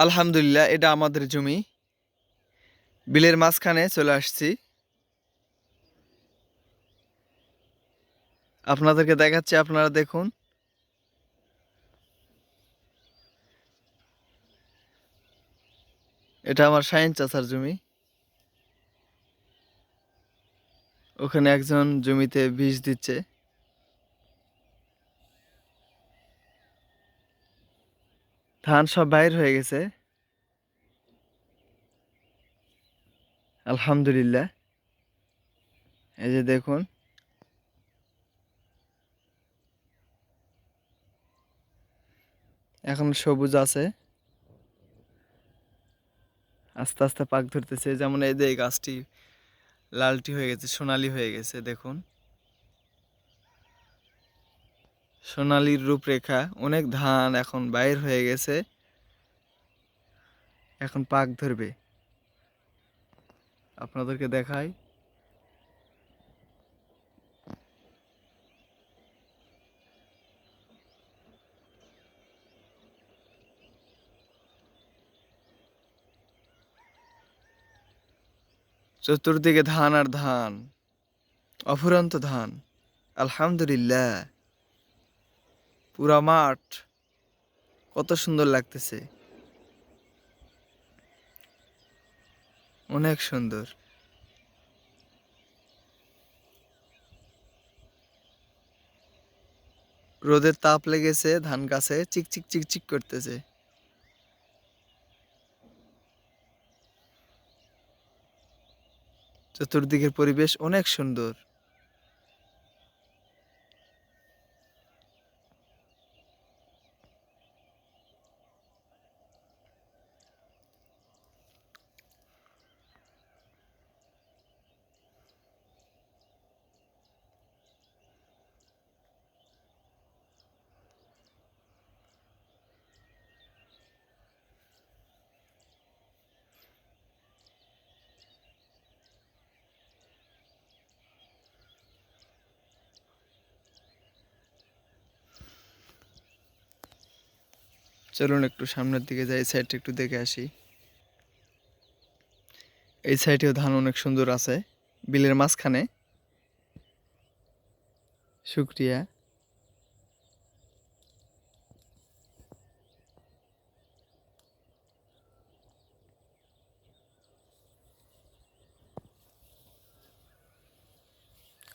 আলহামদুলিল্লাহ, এটা আমাদের জমি। বিলের মাঝখানে চলে আসছি। আপনাদেরকে দেখাচ্ছি, আপনারা দেখুন। এটা আমার শাহিন চাচার জমি। ওখানে একজন জমিতে বীজ দিচ্ছে। ধান সব বাইর হয়ে গেছে। আলহামদুলিল্লাহ। এই যে দেখুন। এখন সবুজ আছে। আস্তে আস্তে পাক ধরতেছে। যেমন এই যে গাছটি লালটি হয়ে গেছে, সোনালি হয়ে গেছে, দেখুন। সোনালির রূপরেখা, অনেক ধান এখন বাইর হয়ে গেছে। এখন পাক ধরবে। আপনাদেরকে দেখাই। চতুর্দিকে ধান আর ধান, অফুরন্ত ধান। আলহামদুলিল্লাহ। পুরা মাঠ। কত সুন্দর লাগতেছে। অনেক সুন্দর। রোদের তাপ লেগেছে, ধান গাছে চিকচিক চিকচিক করতেছে। চতুর্দিকের পরিবেশ অনেক সুন্দর। চলুন একটু সামনের দিকে যাই সাইডটা একটু দেখে আসি। এই সাইডেও ধান অনেক সুন্দর আছে, বিলের মাঝখানে। শুক্রিয়া।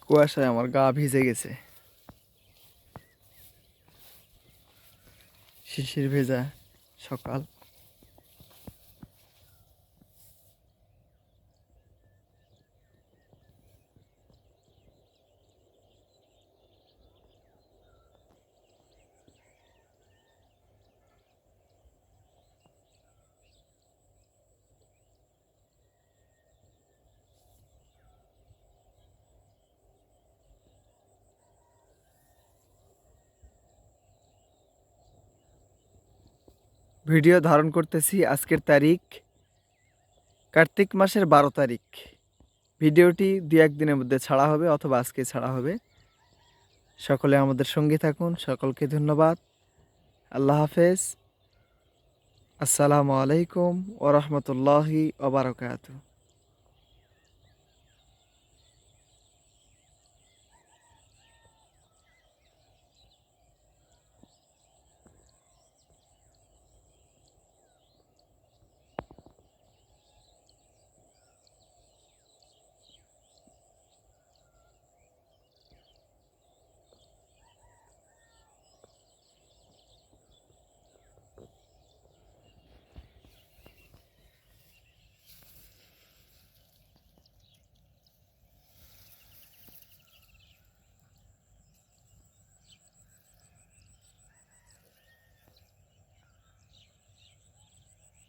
কুয়াশায় আমার গা ভিজে গেছে। শিশির ভেজা সকাল। ভিডিও ধারণ করতেছি আজকের তারিখ কার্তিক মাসের বারো তারিখ। ভিডিওটি দু একদিনের মধ্যে ছাড়া হবে অথবা আজকে ছাড়া হবে। সকলে আমাদের সঙ্গে থাকুন, সকলকে ধন্যবাদ। আল্লাহ হাফেজ। আসসালামু আলাইকুম ওরহমতুল্লাহি ওবরাকাতু